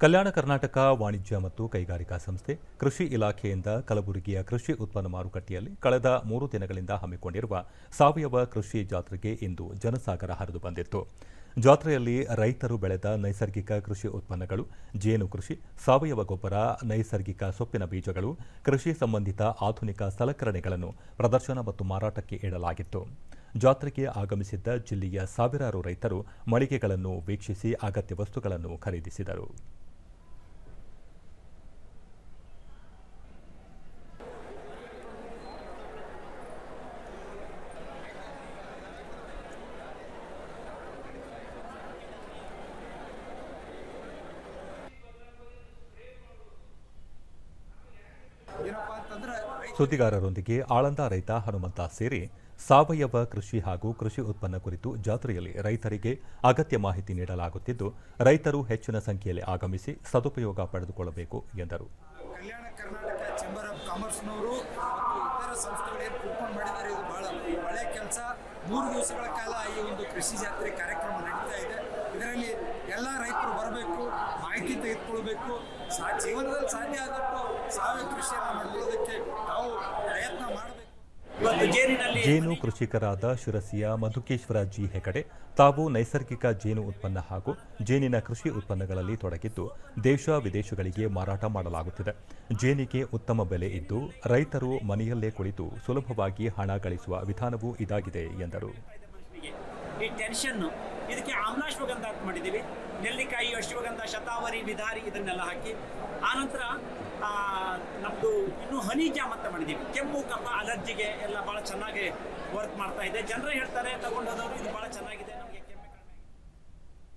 ಕಲ್ಯಾಣ ಕರ್ನಾಟಕ ವಾಣಿಜ್ಯ ಮತ್ತು ಕೈಗಾರಿಕಾ ಸಂಸ್ಥೆ ಕೃಷಿ ಇಲಾಖೆಯಿಂದ ಕಲಬುರಗಿಯ ಕೃಷಿ ಉತ್ಪನ್ನ ಮಾರುಕಟ್ಟೆಯಲ್ಲಿ ಕಳೆದ ಮೂರು ದಿನಗಳಿಂದ ಹಮ್ಮಿಕೊಂಡಿರುವ ಸಾವಯವ ಕೃಷಿ ಜಾತ್ರೆಗೆ ಇಂದು ಜನಸಾಗರ ಹರಿದು ಬಂದಿತ್ತು. ಜಾತ್ರೆಯಲ್ಲಿ ರೈತರು ಬೆಳೆದ ನೈಸರ್ಗಿಕ ಕೃಷಿ ಉತ್ಪನ್ನಗಳು, ಜೇನು ಕೃಷಿ, ಸಾವಯವ ಗೊಬ್ಬರ, ನೈಸರ್ಗಿಕ ಸೊಪ್ಪಿನ ಬೀಜಗಳು, ಕೃಷಿ ಸಂಬಂಧಿತ ಆಧುನಿಕ ಸಲಕರಣೆಗಳನ್ನು ಪ್ರದರ್ಶನ ಮತ್ತು ಮಾರಾಟಕ್ಕೆ ಇಡಲಾಗಿತ್ತು. ಜಾತ್ರೆಗೆ ಆಗಮಿಸಿದ್ದ ಜಿಲ್ಲೆಯ ಸಾವಿರಾರು ರೈತರು ಮಳಿಗೆಗಳನ್ನು ವೀಕ್ಷಿಸಿ ಅಗತ್ಯ ವಸ್ತುಗಳನ್ನು ಖರೀದಿಸಿದರು. ಸುದ್ದಿಗಾರರೊಂದಿಗೆ ಆಳಂದ ರೈತ ಹನುಮಂತ ಸೇರಿ ಸಾವಯವ ಕೃಷಿ ಹಾಗೂ ಕೃಷಿ ಉತ್ಪನ್ನ ಕುರಿತು ಜಾತ್ರೆಯಲ್ಲಿ ರೈತರಿಗೆ ಅಗತ್ಯ ಮಾಹಿತಿ ನೀಡಲಾಗುತ್ತಿದ್ದು ರೈತರು ಹೆಚ್ಚಿನ ಸಂಖ್ಯೆಯಲ್ಲಿ ಆಗಮಿಸಿ ಸದುಪಯೋಗ ಪಡೆದುಕೊಳ್ಳಬೇಕು ಎಂದರು. ಕಲ್ಯಾಣ ಕರ್ನಾಟಕ ಚೇಂಬರ್ ಆಫ್ ಕಾಮರ್ಸ್ನವರು ಮತ್ತು ಇತರ ಸಂಸ್ಥೆಗಳು ಕೂಪನ್ ಮಾಡಿದ್ದಾರೆ ಇದು ಬಹಳ ಒಳ್ಳೆಯ ಕೆಲಸ. ಮೂರು ದಿವಸಗಳ ಕಾಲ ಈ ಒಂದು ಕೃಷಿ ಜಾತ್ರೆ ಕಾರ್ಯಕ್ರಮ ನಡೀತಾ ಇದೆ. ಇದರಲ್ಲಿ ಎಲ್ಲ ರೈತರು ಬರಬೇಕು. ಮಾಹಿತಿ ಸಾ ಜೀವನದಲ್ಲಿ ಸಾಧ್ಯ ಆದಷ್ಟು ಸಾವಯವ ಕೃಷಿಯನ್ನು ಮಾಡ್ಕೊಳ್ಳೋದಕ್ಕೆ ನಾವು ಪ್ರಯತ್ನ ಮಾಡಬೇಕು. ಜೇನು ಕೃಷಿಕರಾದ ಶಿರಸಿಯ ಮಧುಕೇಶ್ವರ ಜಿ ಹೆಗಡೆ ತಾವು ನೈಸರ್ಗಿಕ ಜೇನು ಉತ್ಪನ್ನ ಹಾಗೂ ಜೇನಿನ ಕೃಷಿ ಉತ್ಪನ್ನಗಳಲ್ಲಿ ತೊಡಗಿದ್ದು ದೇಶ ವಿದೇಶಗಳಿಗೆ ಮಾರಾಟ ಮಾಡಲಾಗುತ್ತಿದೆ. ಜೇನಿಗೆ ಉತ್ತಮ ಬೆಲೆ ಇದ್ದು ರೈತರು ಮನೆಯಲ್ಲೇ ಕುಳಿತು ಸುಲಭವಾಗಿ ಹಣ ಗಳಿಸುವ ವಿಧಾನವೂ ಇದಾಗಿದೆ ಎಂದರು. ಇದಕ್ಕೆ ಆಮ್ಲಾಶ್ವಗಂಧ ಅಂತ ಮಾಡಿದ್ದೀವಿ. ನೆಲ್ಲಿಕಾಯಿ, ಅಶ್ವಗಂಧ, ಶತಾವರಿ ವಿಧಾರಿ ಇದನ್ನೆಲ್ಲ ಹಾಕಿ ಆನಂತರ ನಮ್ಮದು ಇನ್ನೂ ಹನಿ ಜಾಮ್ ಅಂತ ಮಾಡಿದ್ದೀವಿ. ಕೆಮ್ಮು ಕಫ ಅಲರ್ಜಿಗೆ ಎಲ್ಲ ಭಾಳ ಚೆನ್ನಾಗಿ ವರ್ಕ್ ಮಾಡ್ತಾ ಇದೆ. ಜನರೇ ಹೇಳ್ತಾರೆ ತಗೊಂಡೋದವರು ಇದು ಭಾಳ ಚೆನ್ನಾಗಿದೆ